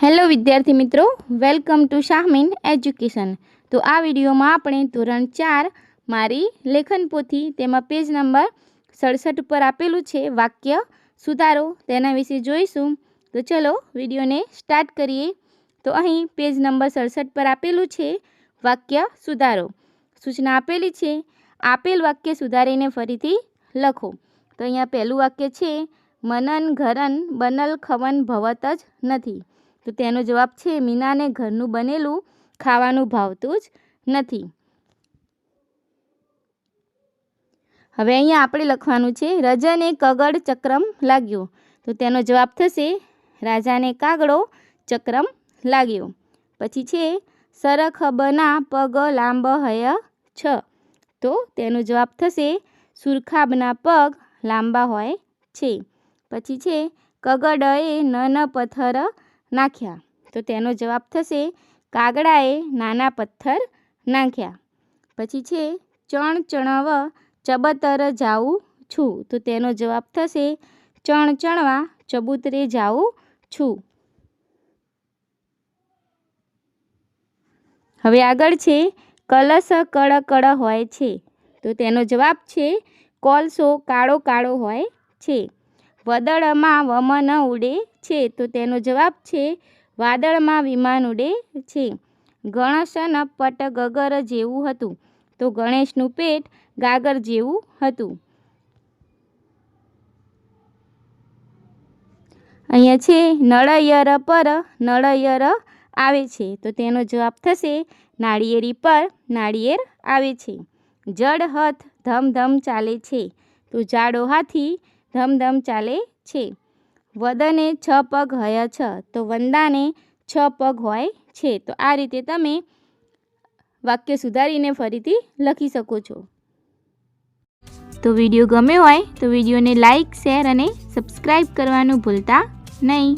Hello વિદ્યાર્થી મિત્રો, welcome to Shahmeen education. તો આ વિડીયોમાં આપણે ધોરણ ચાર મારી લેખન પોથી, તેમાં પેજ નંબર સડસઠ ઉપર આપેલું છે, વાક્ય સુધારો, તેના વિશે જોઈશું. તો ચલો વિડીયોને સ્ટાર્ટ કરીએ. તો અહીં પેજ નંબર સડસઠ પર આપેલું છે, વાક્ય સુધારો. સૂચના આપેલી છે, આપેલ વાક્ય સુધારીને ફરીથી લખો. તો અહીંયા પહેલું વાક્ય છે, મનન ઘરન બનલ ખવન ભવત જ નથી. તો તેનો જવાબ છે, મીનાને ઘરનું બનેલું ખાવાનું ભાવતું જ નથી. હવે અહીંયા આપણે લખવાનું છે, રજને કગડ ચક્રમ લાગ્યો. તો તેનો જવાબ થશે, રાજાને કાગડો ચક્રમ લાગ્યો. પછી છે, સરખબના પગ લાંબ હય છ. તો તેનો જવાબ થશે, સુરખાબના પગ લાંબા હોય છે. પછી છે, કગડએ નન પથ્થર નાખ્યા. તો તેનો જવાબ થશે, કાગડાએ નાના પથ્થર નાખ્યા. પછી છે, ચણ ચણવ ચબતર જાઉં છું. તો તેનો જવાબ થશે, ચણ ચણવા ચબૂતરે જાઉં છું. હવે આગળ છે, કલશ કળ કળ હોય છે. તો તેનો જવાબ છે, કોલસો કાળો કાળો હોય છે. વદળમાં વમન ઉડે છે. તો તેનો જવાબ છે, વાદળમાં વિમાન ઉડે છે. ગણેશન પટ ગગર જેવું હતું. તો ગણેશનું પેટ ગાગર જેવું હતું. અહીંયા છે, નળયર પર નળયર આવે છે. તો તેનો જવાબ થશે, નાળિયેરી પર નાળિયેર આવે છે. જડ હથ ધમધમ ચાલે છે. તો જાડો હાથી ધમધમ ચાલે છે. વદને છ પગ હય છ, તો વંદાને છ પગ હોય છે. તો આ રીતે તમે વાક્ય સુધારીને ફરીથી લખી શકો છો. તો વીડિયો ગમ્યો હોય તો વિડીયોને લાઈક, શેર અને સબસ્ક્રાઈબ કરવાનું ભૂલતા નહીં.